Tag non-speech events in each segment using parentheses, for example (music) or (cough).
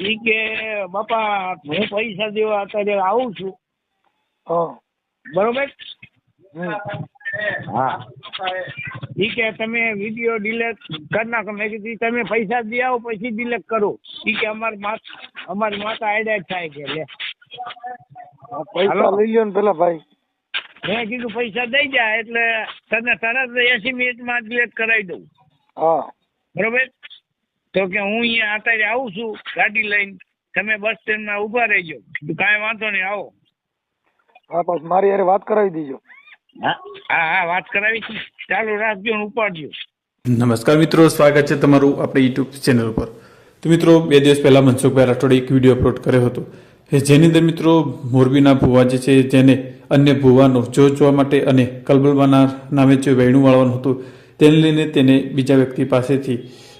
ઈ કે બાપા હું પૈસા દેવા અત્યારે આવું છું. હા. બરોબર? હા. ઈ કે તમે વીડિયો ડિલેટ કરી નાખો. મેં કીધું તમે પૈસા દે આવો પછી ડિલેટ કરો. ઈ કે અમારી માતા અમારી માતા આઈડિયા થાય કે લે. પૈસા લઈ લ્યો ને પેલા ભાઈ. મેં કીધું પૈસા દઈ જાય એટલે તને તરત એસી મિનિટમાં ડિલેટ કરાવી દઉં. હા. બરોબર? તો કે હું અહીંયા અત્યારે આવું છું ગાડી લઈને. તમે બસ સ્ટેન્ડમાં ઊભા રહેજો. કાંઈ વાંધો નહીં આવો. હા બસ મારી યાર વાત કરાવી દીજો. હા? હા હા વાત કરાવી છે. ચાલુ રાખજો ને ઉપાડજો. નમસ્કાર મિત્રો સ્વાગત છે તમારું આપણી યુટ્યુબ ચેનલ ઉપર. તો મિત્રો બે દિવસ પહેલા મનસુખભાઈ રાઠોડે એક વીડિયો અપલોડ કર્યો હતો કે જેની અંદર મિત્રો મોરબીના ભુવા જે છે જેને અન્ય ભુવાનો જોવા માટે અને કલબલબાના નામે જે વહેણું વાળવાનું હતું તેને લઈને તેને બીજા વ્યક્તિ પાસેથી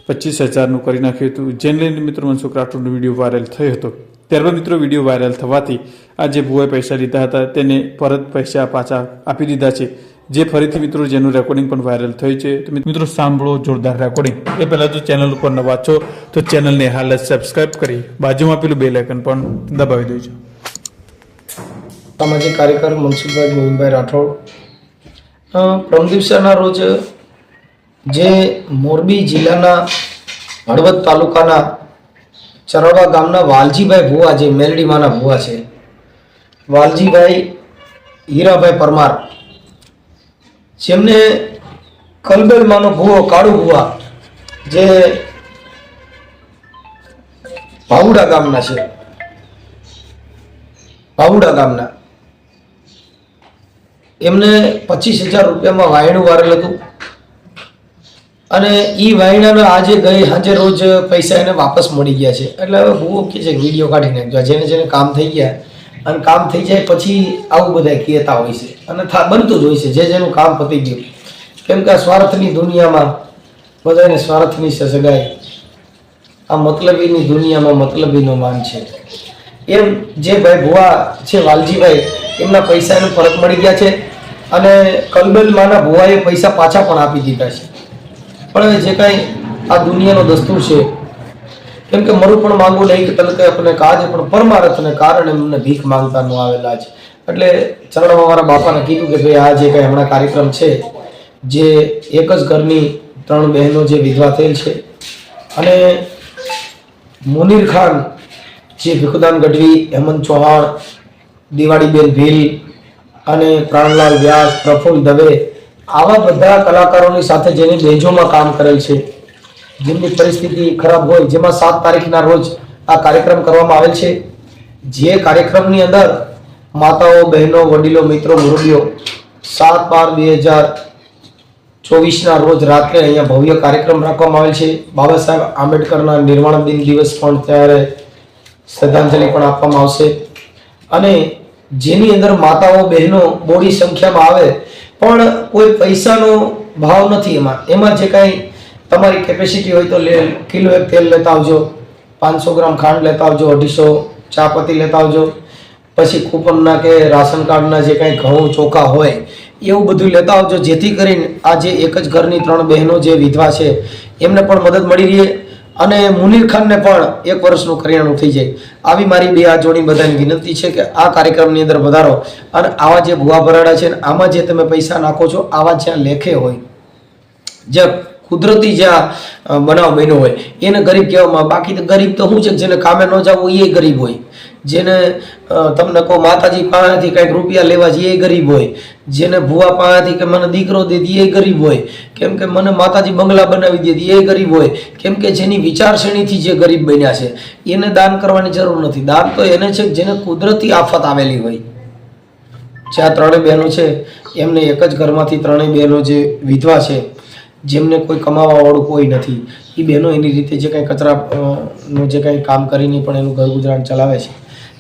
પચીસ હજારનું કરી નાખ્યું હતું. જેને લઈને મિત્રો મનસુખ રાઠોડનો વીડિયો વાયરલ થયો હતો. ત્યારબાદ મિત્રો વીડિયો વાયરલ થવાથી આ જે ભુવાએ પૈસા લીધા હતા તેને પરત પૈસા પાછા આપી દીધા છે. જે ફરીથી મિત્રો જેનું રેકોર્ડિંગ પણ વાયરલ થયું છે. તો મિત્રો સાંભળો જોરદાર રેકોર્ડિંગ એ પહેલાં જો ચેનલ ઉપર નવા છો, તો ચેનલને હાલ જ સબસ્ક્રાઇબ કરી, બાજુમાં પેલું બે આઇકન પણ દબાવી દેજો. સામાજિક કાર્યકર મનસુખભાઈ, ગોવિંદભાઈ રાઠોડ પ્રમ દિવસના રોજ જે મોરબી જિલ્લાના હળવદ તાલુકાના ચરોડા ગામના વાલજીભાઈ ભુવા જે મેલડીમાના ભુવા છે, વાલજીભાઈ હીરાભાઈ પરમાર, જેમને કલબેલમાંનો ભુવો, કાળુ ભુવા જે ભાવુડા ગામના છે, ભાવુડા ગામના. એમને પચીસ હજાર રૂપિયામાં વાયણું વારેલ હતું. અને એ વાયણાના આજે ગઈ સાંજે રોજ પૈસા એને વાપસ મળી ગયા છે. એટલે હવે ભૂવો કે છે, વીડિયો કાઢી નાખજો જેને જેને કામ થઈ ગયા અને કામ થઈ જાય પછી આવું બધા કહેતા હોય છે. અને થા, બનતું જ હોય છે, જે જેનું કામ પતી ગયું. કેમ કે આ સ્વાર્થની દુનિયામાં બધાને સ્વાર્થની છે સગાઈ આ મતલબીની દુનિયામાં મતલબીનો માન છે. એમ જે ભાઈ ભુવા છે, વાલજીભાઈ, એમના પૈસા એને પરત મળી ગયા છે અને કલબલમાંના ભુવાએ પૈસા પાછા પણ આપી દીધા છે. પણ હવે જે કાંઈ આ દુનિયાનો દસ્તુર છે, કેમ કે મરું પણ માંગવું નહીં કે તલકે આપણે કાજ પણ પરમારથને કારણે એમને ભીખ માંગતા ન આવેલા છે. એટલે ચરણમાં મારા બાપાને કીધું કે ભાઈ, આ જે કાંઈ હમણાં કાર્યક્રમ છે, જે એક જ ઘરની ત્રણ બહેનો જે વિધવા થયેલ છે, અને મુનીર ખાન, જે ભીખુદાન ગઢવી, હેમંત ચૌહાણ, દિવાળીબેન ભીલ અને પ્રાણલાલ વ્યાસ, પ્રફુલ્લ દવે આવા બધા કલાકારોની સાથે જેની બેન્ચોમાં કામ કરેલ છે. જેમની પરિસ્થિતિ ખરાબ હોય, જેમાં સાત તારીખના રોજ આ કાર્યક્રમ કરવામાં આવેલ છે. જે કાર્યક્રમની અંદર માતાઓ, બહેનો, વડીલો, મિત્રો, મુરબીઓ સાત બાર બે હજાર ચોવીસના રોજ રાત્રે અહીંયા ભવ્ય કાર્યક્રમ રાખવામાં આવેલ છે. બાબા સાહેબ આંબેડકરના નિર્વાણ દિન દિવસ પણ ત્યારે શ્રદ્ધાંજલિ પણ આપવામાં આવશે. અને જેની અંદર માતાઓ, બહેનો બોડી સંખ્યામાં આવે પણ કોઈ પૈસાનો ભાવ નથી એમાં. એમાં જે કાંઈ તમારી કેપેસિટી હોય તો લે, કિલો એક તેલ લેતા આવજો, પાંચસો ગ્રામ ખાંડ લેતા આવજો, અઢીસો ચા પત્તી લેતા આવજો. પછી કૂપનના કે રાશન કાર્ડના જે કાંઈ ઘઉં, ચોખા હોય, એવું બધું લેતા આવજો. જેથી કરીને આ જે એક જ ઘરની ત્રણ બહેનો જે વિધવા છે, એમને પણ મદદ મળી રહે. અને મુનીર ખાનને પણ એક વર્ષનું કરિયાણું થઈ જાય. આવી મારી બે આ જોડી બધાની વિનંતી છે કે આ કાર્યક્રમની અંદર વધારો. અને આવા જે ભુવા ભરાડા છે આમાં જે તમે પૈસા નાખો છો, આવા જ્યાં લેખે હોય જે કુદરતી જ્યાં બનાવ બન્યો હોય, એને ગરીબ કહેવામાં બાકી તો ગરીબ તો શું છે, જેને કામે ન જવું એ ગરીબ હોય. જેને તમને કહો, માતાજી પાસેથી કંઈક રૂપિયા લેવા જઈએ એ ગરીબ હોય, જેને ભુવા પાસેથી કે મને દીકરો દે એ ગરીબ હોય, કેમ કે મને માતાજી બંગલા બનાવી દે એ ગરીબ હોય, કેમ કે જેની વિચારશ્રેણીથી જે ગરીબ બન્યા છે, એને દાન કરવાની જરૂર નથી. દાન તો એને છે, જેને કુદરતી આફત આવેલી હોય. જે આ ત્રણેય બહેનો છે, એમને એક જ ઘરમાંથી ત્રણેય બહેનો જે વિધવા છે, જેમને કોઈ કમાવાવાળું કોઈ નથી. એ બહેનો એની રીતે જે કાંઈ કચરા નું જે કાંઈ કામ કરીને પણ એનું ઘર ગુજરાન ચલાવે છે.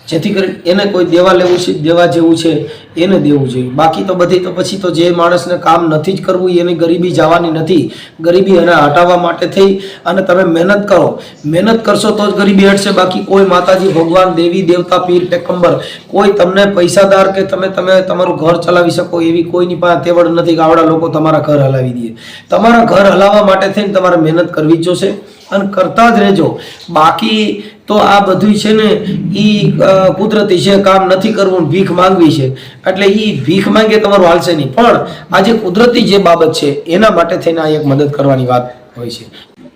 જેથી કરી એને કોઈ દેવા લેવું છે, દેવા જેવું છે, એને દેવું જોઈએ. બાકી તો બધી તો પછી તો જે માણસને કામ નથી જ કરવું, એની ગરીબી જવાની નથી. ગરીબી એને હટાવવા માટે થઈ. અને તમે મહેનત કરો. મહેનત કરશો તો જ ગરીબી હટશે. બાકી કોઈ માતાજી, ભગવાન, દેવી, દેવતા, પીર, પેકંબર, કોઈ તમને પૈસાદાર કે તમે તમે તમારું ઘર ચલાવી શકો એવી કોઈની પાસે તેવડ નથી કે આવડા લોકો તમારા ઘર હલાવી દે. તમારા ઘર હલાવવા માટે થઈને તમારે મહેનત કરવી જ જોશે. અને કરતા જ રહેજો. બાકી તો આ બધું છે ને એ કુદરતી છે કામ નથી કરવું ભીખ માંગવી છે. એટલે એ ભીખ માંગે તમારું હાલશે નહીં. પણ આ જે કુદરતી જે બાબત છે, એના માટે થઈને આ એક મદદ કરવાની વાત હોય છે.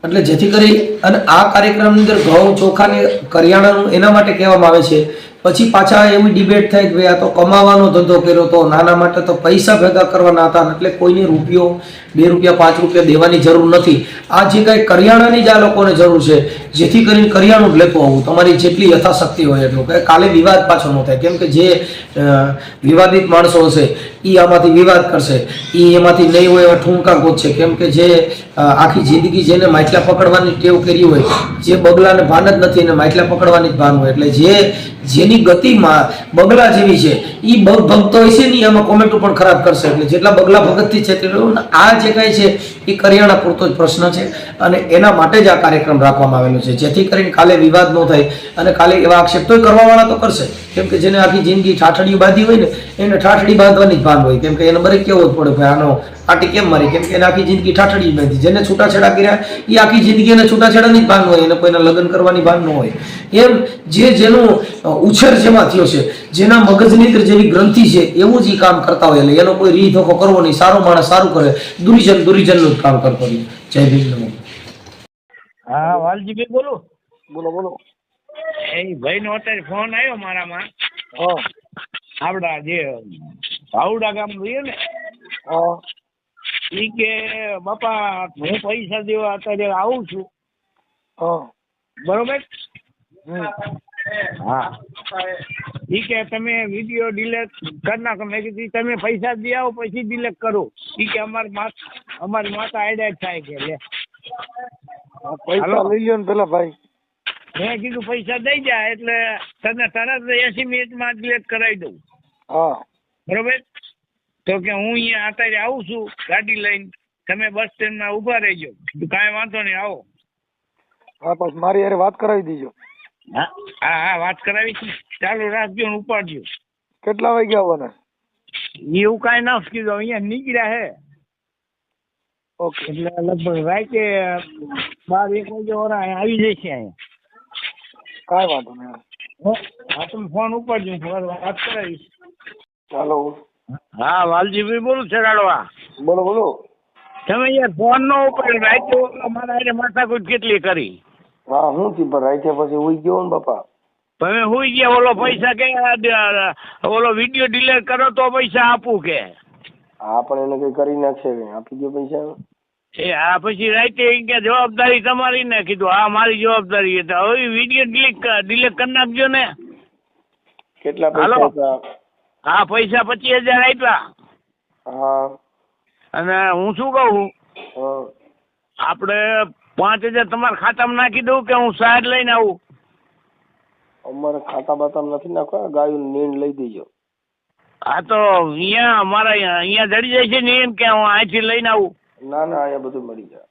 એટલે જેથી કરી અને આ કાર્યક્રમની અંદર ઘઉં ચોખા ને કરિયાણાનું એના માટે કહેવામાં આવે છે પછી પાછા એવી ડિબેટ થાય કે ભાઈ આ તો કમાવાનો ધંધો કર્યો તો નાના માટે તો પૈસા ભેગા કરવાના હતા એટલે કોઈને રૂપિયો બે રૂપિયા, પાંચ રૂપિયા દેવાની જરૂર નથી. આ જે કાંઈ કરિયાણાની જ આ લોકોને જરૂર છે, જેથી કરીને કરિયાણું જ લેતું આવું તમારી જેટલી યથાશક્તિ હોય એટલું. કે કાલે વિવાદ પાછો ન થાય. કેમ કે જે વિવાદિત માણસો હશે એ આમાંથી વિવાદ કરશે. એ એમાંથી નહીં હોય એવા ઠૂંકા ગોતશે. કેમ કે જે આખી જિંદગી જેને માટલા પકડવાની ટેવ કરી હોય, જે બગલાને ભાન જ નથી, એને માટલા પકડવાની જ ભાન હોય. એટલે જે જેની ગતિમાં બગલા જેવી છે એ ભક્ત હોય છે ને આમાં કોમેન્ટો પણ ખરાબ કરશે. એટલે જેટલા બગલા ભગતથી છે આ જે કાંઈ છે એ કરિયાણા પૂરતો જ પ્રશ્ન છે. અને એના માટે જ આ કાર્યક્રમ રાખવામાં આવેલો છે. જેથી કરીને કાલે વિવાદ ન થાય અને કાલે એવા આક્ષેપ તો કરવાવાળા તો કરશે. કેમ કે જેને આખી જિંદગી ઠાઠડી બાંધી હોય ને, એને ઠાઠડી બાંધવાની જ ભાન હોય. કેમ કે એને બરે કેવો જ પડે ભાઈ આનો આટી કેમ મારી? કેમ કે એને આખી જિંદગી ઠાઠડી બાંધી. જેને છૂટાછેડા કર્યા એ આખી જિંદગી એને છૂટાછેડાની જ ભાન હોય. એને કોઈના લગ્ન કરવાની ભાન ન હોય. એમ જે જેનું ઉછેર જેમાં થયો છે જેના મગજની અંદર જેવી ગ્રંથિ છે એવું જ એ કામ કરતા હોય. એટલે એનો કોઈ રીત ધોકો કરવો નહીં. સારો માણસ સારું કરે. દુરીજન દુરીજનનું જ કામ કરતો રહે. જય ભીમ નમો. હા વાલજીભાઈ બોલો. બોલો બોલો. એ ભાઈ નો અત્યારે ફોન આવ્યો મારામાં. હા. આપડા જે ભાવડા ગામ રહીએ ને હા. ઈ કે બાપા હું પૈસા દેવા અત્યારે આવું છું. હા. બરોબર. હા. ઈ કે તમે વીડિયો ડિલેટ કરી નાખો. મેં કીધું તમે પૈસા દઈ આવો પછી ડિલેટ કરો. ઈ કે અમારી માત અમારી માતા આઈડા થાય કે લે. પૈસા. લઈ લ્યો ને પેલા ભાઈ. મેં કીધું પૈસા દઈ જા એટલે તને તરત એસી મિનિટમાં ડિલેટ કરાવી દઉં. હા. બરોબર? તો કે હું અહીંયા અત્યારે આવું છું ગાડી લઈને. તમે બસ સ્ટેન્ડમાં ઊભા રહેજો. કાંઈ વાંધો નહીં આવો. હા પછી મારી યારે વાત કરાવી દીજો. હા? હા વાત કરાવી છે. ચાલુ રાખજો ને ઉપાડજો કેટલા વાગ્યા આવવાના? એવું કાંઈ ના કીધું. અહીંયા નીકળ્યા હે. ઓકે. એટલે લગભગ રાતે બાર એક વાગે ઓરા આવી જશે અહીંયા. કાંઈ વાંધો નહીં. હા તમે ફોન ઉપાડજો. વાત કરાવીશ. ચાલો. હા વાલજીભાઈ બોલું છે રાડવા બોલો બોલો. તમે યાર ફોન નો ઉપાડ્યો રાતે મારા માથાકૂટ કેટલી કરી? હા હું થી પણ રાખ્યા પછી ઉઈ ગયો ને બાપા. તમે હુઈ ગયા ઓલો પૈસા કે ઓલો વીડિયો ડિલેટ કરો તો પૈસા આપું કે? હા પણ એને કઈ કરી નાખશે કે? આપી દો પૈસા. એ આ પછી રાઈતે કે જવાબદારી તમારી ને કીધું આ મારી જવાબદારી છે. હવે વીડિયો ડિલીટ ડિલેટ કરી નાખજો ને. કેટલા પૈસા હા પૈસા પચીસ હજાર આપ્યા. હા. અને હું શું કહું? આપણે પાંચ હજાર તમારા ખાતામાં નાખી દઉં કે હું સાહેબ લઈને આવું? અમારે ખાતા બાતા નથી નાખવા ગાયું નીંદ લઈ દેજો. હા તો અહીંયા અમારા અહીંયા જડી જાય છે ને એમ કે હું અહીંથી લઈને આવું? ના ના અહીંયા બધું મળી જાય.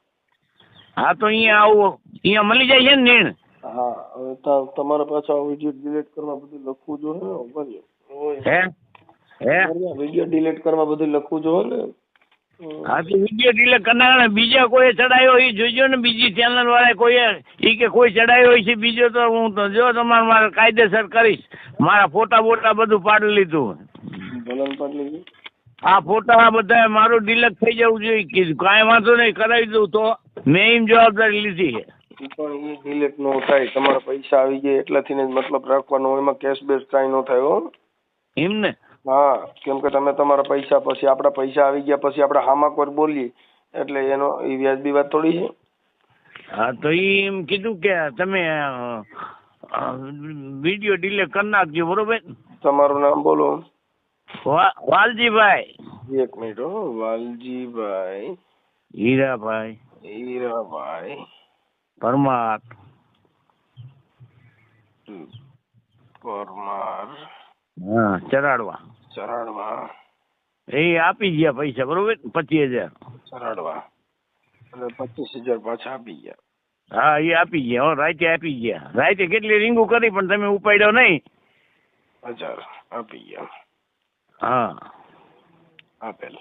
હા તો અહીંયા આવું. અહીંયા મળી જાય છે ને નીણ હા હવે તમારે પાછો વીડિયો ડિલીટ કરવા બધું લખવું જોઈએ હે? હે? વીડિયો ડિલીટ કરવા બધું લખવું જોઈએ ને. હા તો વીડિયો ડિલે કરનાર બીજા કોઈ ચડાયો એ જોજો ને બીજી ચેનલ વાળા કોઈ એ કે કોઈ ચડાયો હોય છે બીજો તો હું તો જો તમારે મારે કાયદેસર કરીશ. મારા ફોટા બોટા બધું પાડી લીધું. આ ફોટા બધા મારું ડિલક થઈ જવું જોઈએ. કીધું કાંઈ વાંધો નહીં કરાવી દઉં તો મેં એમ જવાબદારી લીધી છે. પણ એ ડિલીટ નો થાય તમારા પૈસા આવી ગયા એટલાથી મતલબ રાખવાનો એમાં કેશ બેશ કાંઈ નો થાય હો. એમ ને? હા કેમ કે તમે તમારા પૈસા પછી આપણા પૈસા આવી ગયા પછી આપણે હામાં કોઈ બોલીએ. એટલે એનો એ વ્યાજબી વાત થોડી છે. હા તો એમ કીધું કે તમે વીડિયો ડીલે કરી નાખજો બરોબર? તમારું નામ બોલો. વાલજીભાઈ. એક મિનિટ હો વાલજીભાઈ. હીરાભાઈ. હીરાભાઈ. પરમાર. પરમાર. હા ચરાડવા. ચરાડવા. એ આપી ગયા પૈસા બરોબર? પચીસ હજાર. ચરાડવા. એટલે પચીસ હજાર પાછા આપી ગયા. હા એ આપી ગયા હો રાતે આપી ગયા. રાતે કેટલી રીંગુ કરી પણ તમે ઉપાડ્યો નહીં. હજાર આપી ગયા. હા. આપેલ.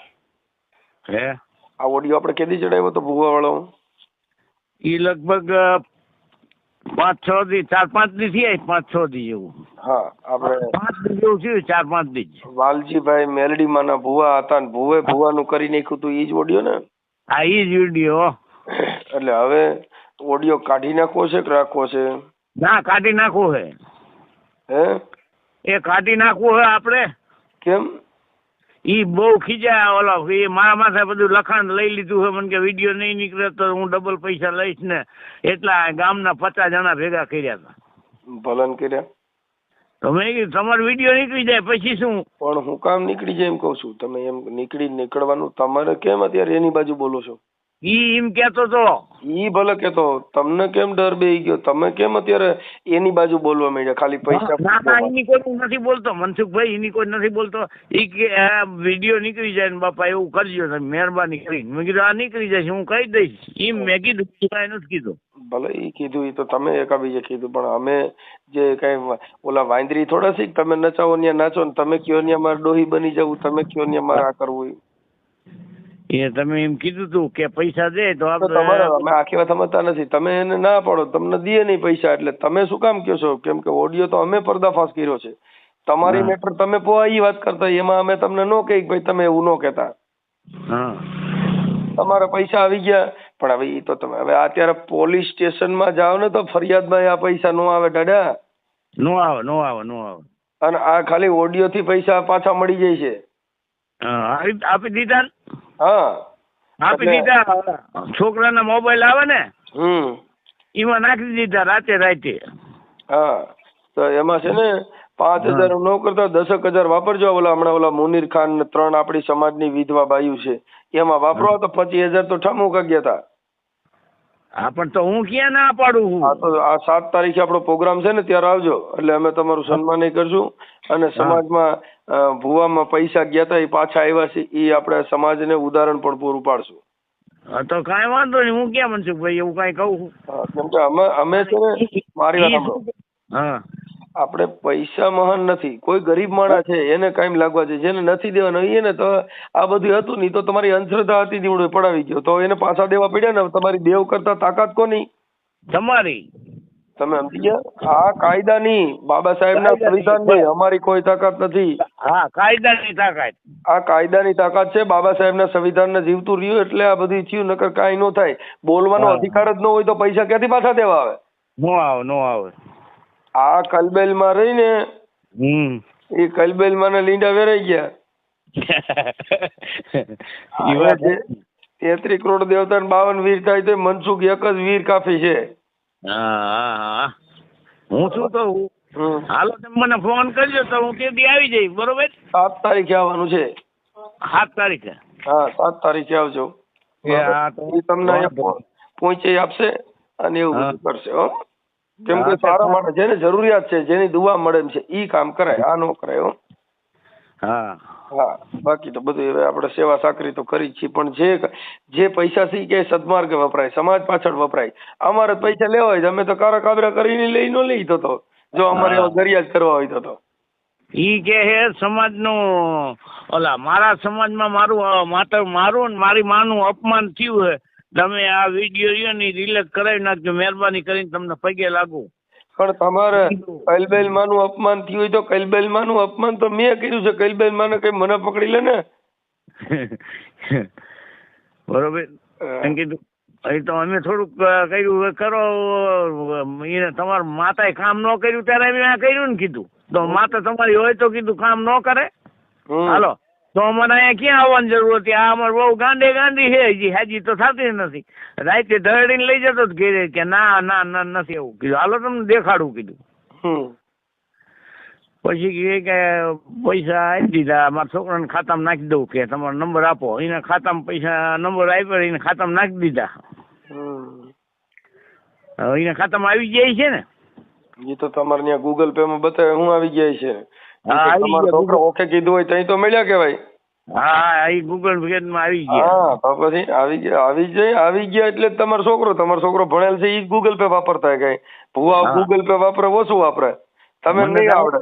હે? આ ઓડિયો આપણે કેદી ચડાવ્યો તો ભૂવા વાળો એ લગભગ પાંચ છ દી ચાર પાંચ દી થયા પાંચ છ દી જેવું. હા આપણે પાંચ દી જેવું થયું ચાર પાંચ દી વાલજીભાઈ મેલડી માના ભુવા હતા ને ભુવે ભુવાનું કરી નાખ્યું તું ઈ જ ઓડિયો ને? આ ઈ જ વીડિયો. એટલે હવે ઓડિયો કાઢી નાખવો છે કે રાખવો છે? ના કાઢી નાખવું હે હે? એ કાઢી નાખવું હે આપણે. કેમ? ઈ બહુ ખીજાય ઓલો એ મારા માથે બધું લખાણ લઈ લીધું છે. મને કે વીડિયો નહીં નીકળે તો હું ડબલ પૈસા લઈશ ને. એટલા ગામના પચાસ જણા ભેગા કર્યા હતા. ભલન કર્યા? તમે તમારો વીડિયો નીકળી જાય પછી શું? પણ હું કામ નીકળી જાય એમ કહું છું. તમે એમ નીકળી નીકળવાનું તમારે કેમ અત્યારે એની બાજુ બોલો છો? ઈ એમ કેતો તો. ઈ ભલે કેતો તમને કેમ ડર બેહી ગયો? તમે કેમ અત્યારે એની બાજુ બોલવા માંડ્યા? ખાલી પૈસા ના ના એની કોઈ નથી બોલતો. મનસુખભાઈ એની કોઈ નથી બોલતો. ઈ કે આ વીડિયો નીકળી જાય ને બાપા એવું કરજો તમે મહેરબાની કરીને. મેં કીધું આ નીકળી જશે હું કહી દઈશ. એમ મેં કીધું કાંઈ નથી કીધું. ભલે ઈ કીધું ઈ તો તમે એકાબીજે કીધું પણ અમે જે કઈ ઓલા વાંદરી થોડા છે તમે નચાવો ત્યાં નાચો ને તમે કયો ત્યાં મારે ડોહી બની જવું તમે કયો ત્યાં મારે આ કરવું એ તમે એમ કીધું તું કે પૈસા દે તો તમારે અમે આખી વાત સમજતા નથી. તમે એને ના પાડો તમને દે નહીં પૈસા. એટલે તમે શું કામ કહો છો? કેમ કે ઓડિયો તો અમે પર્દાફાશ કર્યો છે. તમારી મેટર તમે પોવા ઈ વાત કરતા એમાં અમે તમને નો કહી ભાઈ તમે એવું ન કહેતા. હા. તમારા પૈસા આવી ગયા. પણ હવે એ તો તમે હવે અત્યારે પોલીસ સ્ટેશનમાં જાઓ ને તો ફરિયાદમાં આ પૈસા નો આવે દાદા. નો આવે નો આવે નો આવે. અને આ ખાલી ઓડિયો થી પૈસા પાછા મળી જાય છે. આપી આપી દીધા? હા. આપી દીધા. છોકરાના મોબાઈલ આવે ને હમ. એમાં નાખી દીધા રાતે રાતે. હા. તો એમાં છે ને પાંચ હજાર નો કરતા દસક હજાર વાપરજો ઓલા હમણાં ઓલા મુનીર ખાન ત્રણ આપણી સમાજની વિધવા બાયું છે. એમાં વાપરો તો પચીસ હજાર તો ઠામું ગયા હતા હા પણ તો હું ક્યાં ના પાડું હા? છું તો આ સાત તારીખે આપણો પ્રોગ્રામ છે ને ત્યારે આવજો. એટલે અમે તમારું સન્માન કરશું. અને સમાજમાં ભુવામાં પૈસા ગયા હતા એ પાછા આવ્યા છે એ આપણે સમાજને ઉદાહરણ પણ પૂરું પાડશું. હા, તો કાંઈ વાંધો નહીં હું ક્યાં મનસુખભાઈ એવું કાંઈ કહું? છું કેમ કે અમે અમે છે ને મારી વાત હા. આપણે પૈસા મહાન નથી. કોઈ ગરીબ માણસ છે એને કાયમ લાગવા છે જેને નથી દેવાના એ ને તો આ બધું હતું નહીં તો તમારી અંધશ્રદ્ધા હતી દીવડે પડાવી ગયો તો એને પાછા દેવા પડ્યા ને તમારી દેવ કરતા તાકાત કોની? તમારી. તમે સમજી ગયા? આ કાયદાની બાબા સાહેબના સંવિધાન સંવિધાનની અમારી કોઈ તાકાત નથી. હા કાયદાની તાકાત. આ કાયદાની તાકાત છે બાબા સાહેબ ના સંવિધાન ને જીવતું રહ્યું એટલે આ બધું થયું નકર કાંઈ ન થાય. બોલવાનો અધિકાર જ ન હોય તો પૈસા ક્યાંથી પાછા દેવા આવે? નો આવે નો આવે. આ કલબેલમાં રહીને હમ. એ કલબેલમાં ને લીંડા વેરાઈ ગયા. તેત્રી કરોડ દેવતા ને બાવન વીર થાય તો મનસુખ એક જ વીર કાફી છે. હા શું કહું? હાલો તમે મને ફોન કરજો તો હું તે દી આવી જઈશ બરોબર? સાત તારીખે આવવાનું છે. સાત તારીખે? હા સાત તારીખે આવજો. એ તો તમને પહોંચી આપશે અને એવું કરશે હો. કેમ કે સારા માટે જેને જરૂરિયાત છે જેની દુવા મળે છે ઈ કામ કરાય આ ન કરાય હો. હા. હા બાકી તો બધું હવે આપણે સેવા સાકરી તો કરી છીએ પણ જે જે પૈસા થી કે સદમાર્ગે વપરાય સમાજ પાછળ વપરાય. અમારે પૈસા લેવા હોય અમે તો કારા કાબરા કરીને લઈ ન લઈ તો જો અમારે એવો એવા ગરિયા કરવા હોય તો તો. ઈ કે હે સમાજનું ઓલા મારા સમાજમાં મારું માતર મારું ને મારી માનું અપમાન થયું હે. તમે આ વીડિયો રહ્યો ને કરાવી નાખજો મહેરબાની કરીને તમને પગે લાગુ. પણ તમારે કૈલબેલ માનું અપમાન થયું હોય તો કૈલબેલ માનું અપમાન તો મેં કર્યું છે. કૈલબેલ માને કઈ મને પકડી લે ને? (laughs) બરોબર. એમ કીધું એ તો અમે થોડુંક કર્યું કરો એને તમારું માતાએ કામ ન કર્યું ત્યારે અમે કર્યું ને કીધું. તો માતા તમારી હોય તો કીધું કામ ન કરે. હાલો. તો અમારે અહીંયા ક્યાં આવવાની જરૂર હતી? આ અમારે બહુ ગાંડે ગાંડી છે હજી હાજી તો થતી નથી. રાતે ધરડીને લઈ જતો જ ઘેરે કે ના ના ના નથી એવું કીધું. હાલો તમને દેખાડું કીધું. પછી કે પૈસા આપી દીધા. મારા છોકરાને ખાતામાં નાખી દઉં કે તમારો નંબર આપો. એના ખાતામાં પૈસા નંબર આપ્યો એને ખાતામાં નાખી દીધા. એના ખાતામાં આવી જાય છે ને? એ તો તમારે ત્યાં ગૂગલ પે માં બતાવે હું આવી ગયા છે. છોકરો ઓકે કીધું હોય તઈ તો મળ્યા કેવાય હા એ ગૂગલમાં આવી ગયા. હા તો પછી આવી ગયા આવી જાય આવી ગયા એટલે તમારો છોકરો તમારો છોકરો ભણેલ છે ઈ ગૂગલ પે વાપરતા કઈ. ભુવા. ગૂગલ પે વાપરે ઓછું વાપરે. તમે નહીં આવડે.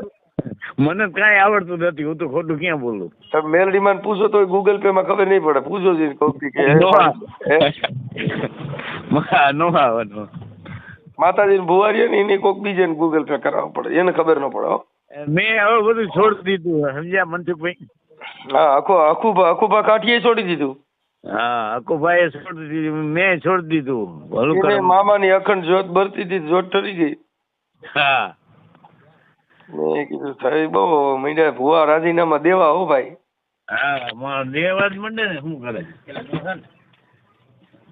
મને કાંઈ આવડતું નથી હું તો ખોટું ક્યાં બોલું? તમે મેલડીમાં પૂછો તો ગૂગલ પે માં ખબર નહીં પડે. પૂછો છે કોક કે નો હે? આવે નો આવે નો. માતાજી ને ભુવારી ને એને કોક બીજે ગૂગલ પે કરાવવું પડે. એને ખબર ન પડે હો. મેં હવે બધું છોડી દીધું સમજ્યા મનસુખભાઈ? હા આખો આખું આખું કાઠીએ છોડી દીધું? હા અકુભાઈએ છોડી દીધું મેં છોડી દીધું. ભલું કરે મામાની અખંડ જોત બરતી હતી જોત ઠરી ગઈ. હા. મેં કીધું થઈ બહુ મીડિયા ભુવા રાજીનામા દેવા હો ભાઈ. હા મારો દેવા જ મંડે ને શું કરે?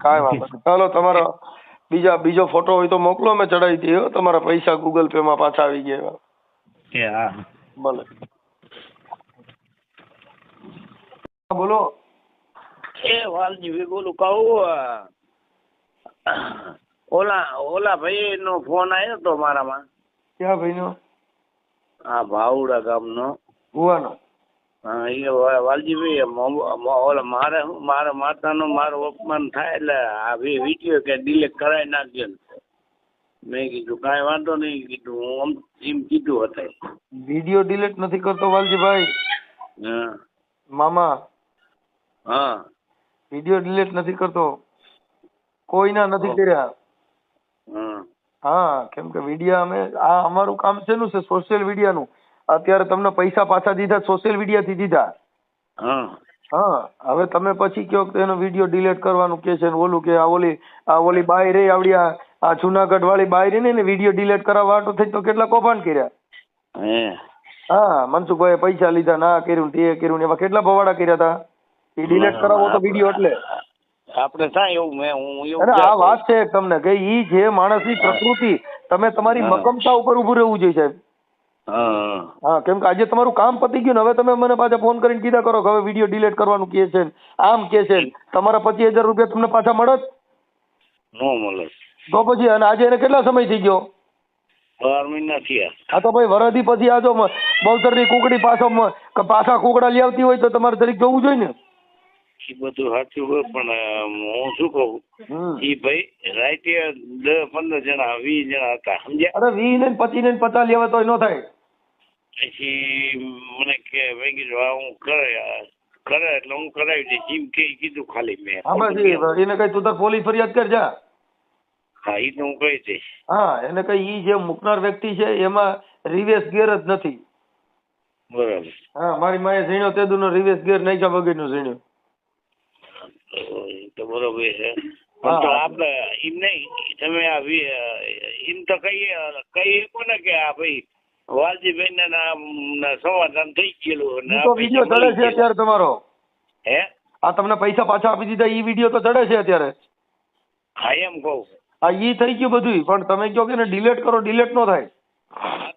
કાંઈ વાંધો નહીં. ચાલો તમારો બીજા બીજો ફોટો હોય તો મોકલો મેં ચડાવી હો. તમારા પૈસા ગૂગલ પે માં પાછા આવી ગયા હા ભલે બોલો. એ વાલજી બોલું કહું ઓલા ઓલા ભાઈ નો ફોન આવ્યો તો મારામાં. ક્યાં ભાઈ નો આ ભાવડા ગામનો. ભુવાનો. હા એ વાલજીભાઈ ઓલા મારે શું મારા માતાનું મારું અપમાન થાય એટલે આ વીડિયો કે ડિલેટ કરાવી નાખજો ને. મેં કીધું કાંઈ વાંધો નહીં કીધું. હું આમ એમ કીધું હતા વીડિયો ડિલીટ નથી કરતો વાલજીભાઈ. હા. મામા. હા. વીડિયો ડિલીટ નથી કરતો. કોઈના નથી કર્યા. હા. કેમ કે વિડીયા અમે આ અમારું કામ છે? નું છે સોશિયલ મીડિયાનું અત્યારે તમને પૈસા પાછા દીધા સોશિયલ મીડિયાથી દીધા. હા. હા હવે તમે પછી કયો કે એનો વીડિયો ડિલીટ કરવાનું કે છે ઓલું કે આ ઓલી આ ઓલી બાય રે આવડી આ આ જુનાગઢ વાળી બાયરી ને વીડિયો ડિલીટ કરવા વાટો થઈ તો કેટલા કૌભાંડ કર્યા? હે. હા મનસુખભાઈ પૈસા લીધા ના કર્યું તે કર્યું એવા કેટલા ભવાડા કર્યા હતા? એ ડિલીટ કરાવો તો વીડિયો એટલે. આપણે થાય એવું મેં હું એવું આ વાત છે તમને કે ઈ જે માણસની પ્રકૃતિ તમે તમારી મકમતા ઉપર ઉભું રહેવું જોઈએ સાહેબ. હા. કેમ કે આજે તમારું કામ પતી ગયું ને હવે તમે મને પાછા ફોન કરીને કીધા કરો કે હવે વીડિયો ડિલીટ કરવાનું કે છે આમ કે છે તમારા પચીસ હજાર રૂપિયા તમને પાછા મળત ન મળે. તો પછી અને આજે એને કેટલા સમય થઈ ગયો? બાર મહિના થયા. હા તો ભાઈ વરદી પછી આ જો બહુતરની કુકડી પાછો પાછા કુકડા લઈ આવતી હોય તો તમારે જરીક જોવું જોઈએ ને? એ બધું સાચું હોય પણ હું શું કહું. એ ભાઈ રાતે દસ પંદર જણા વીસ જણા હતા સમજ્યા? અરે વીસ ને પચીસ ને પચાસ લેવા તો ન થાય. પછી મને કે મેં કીધું હા હું કરે કરે એટલે હું કરાવી દઈશ. એમ કે કીધું ખાલી મેં. એને કઈ તું તાર પોલીસ ફરિયાદ કર જા. હા એ તો હું કહી દઈશ. હા એને કઈ ઈ જે મૂકનાર વ્યક્તિ છે એમાં રિવેશ ગેર જ નથી. બરાબર. હા મારી માએ ઝીણ્યો તેદુનો રિવેશ ગેર નાખ્યા વગરનો ઝીણ્યો. તો તો બરોબર છે. પણ તો આપણે એમ નહીં તમે આ એમ તો કહીએ કહીએ કોને કે આ ભાઈ વાલજીભાઈ ના સમાધાન થઈ ગયેલું તો વીડિયો ચડે છે અત્યારે તમારો. હે? આ તમને પૈસા પાછા આપી દીધા ઈ વીડિયો તો ચડે છે અત્યારે. હા એમ કહું. આ ઈ થઈ ગયું બધું પણ તમે કહો કે ડિલેટ કરો ડિલેટ નો થાય.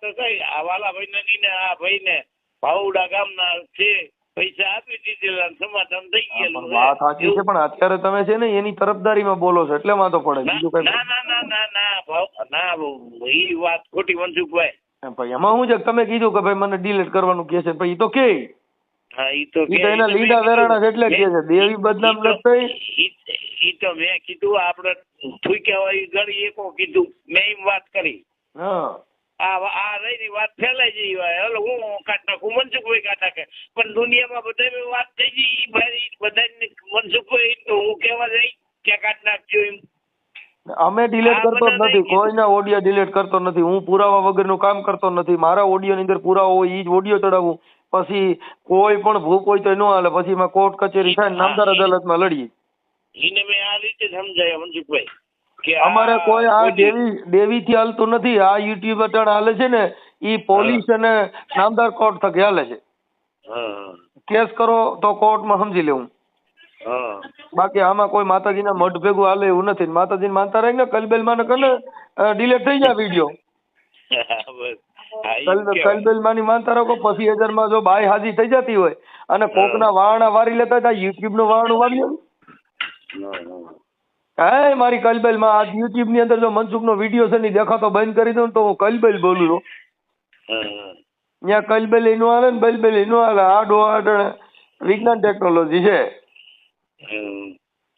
તો કઈ આ વાલા ભાઈ ને આ ભાઈ ને ભાવડા ગામના છે પૈસા આપી દીધેલા સમાધાન થઈ ગયેલું વાત સાચી છે પણ અત્યારે તમે છે ને એની તરફદારીમાં બોલો છો એટલે વાંધો પડે. બીજું કઈ ના ના ના ના ના ભાવ ના ઈ વાત ખોટી મનસુખભાઈ. ભાઈ એમાં હું છે તમે કીધું કે ભાઈ મને ડિલેટ કરવાનું કે છે ભાઈ તો કે. હા ઈ તો એના લીંડા વેરાણા એટલે કે છે દેવી બદનામ નથી થઈ. ઈ ઈ તો મેં કીધું આપણે થૂક્યા હોય ગણી એકો કીધું. મેં એમ વાત કરી. હા. આ રહીની વાત ફેલાઈ જઈ હોય. હલો હું કાઢ મનસુખભાઈ કાઢ નાખે પણ દુનિયામાં બધા વાત થઈ ગઈ બધા ભાઈ બધા મનસુખભાઈ તો હું કેવા જઈ ક્યાં કાઢ નાખજો એમ. અમે ડિલેટ કરતો જ નથી. કોઈના ઓડિયો ડિલેટ કરતો નથી. હું પુરાવા વગરનું કામ કરતો નથી. મારા ઓડિયો ની અંદર પુરાવો હોય એ જ ઓડિયો ચડાવું. પછી કોઈ પણ ભૂખ હોય તો ન હાલે. પછી એમાં કોર્ટ કચેરી થાય ને નામદાર અદાલતમાં લડીએ. એને મેં આ રીતે સમજાય મનસુખભાઈ કે અમારે કોઈ આ દેવી દેવી થી હાલતું નથી. આ યુટ્યુબ અટાણ હાલે છે ને એ પોલીસ અને નામદાર કોર્ટ થકી હાલે છે. કેસ કરો તો કોર્ટમાં સમજી લેવું. હા. બાકી આમાં કોઈ માતાજીના મઢ ભેગું હાલે એવું નથી. માતાજીને માનતા રહી ને કલબેલમાં કને ડિલેટ થઈ જાય વીડિયો કલબેલ માની માનતા રાખો પછી હજારમાં જો બાય હાજી થઈ જતી હોય અને કોકના વારણા વારી લેતા હતા યુટ્યુબનું? વારણું વારી હા, મારી કલબેલમાં આજ યુટ્યુબની અંદર જો મનસુખ નો વીડિયો છે ને દેખાતો બંધ કરી દઉં તો હું કલબેલ બોલું છું. ત્યાં કલબેલી એનું આવે ને બલબેલી એનું આવે. આ ડો આ વિજ્ઞાન ટેકનોલોજી છે.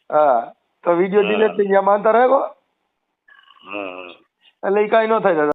હા તો વીડિયો ડિલેટ થઈ ગયા. માનતા રાખો એટલે એ કાંઈ ન થાય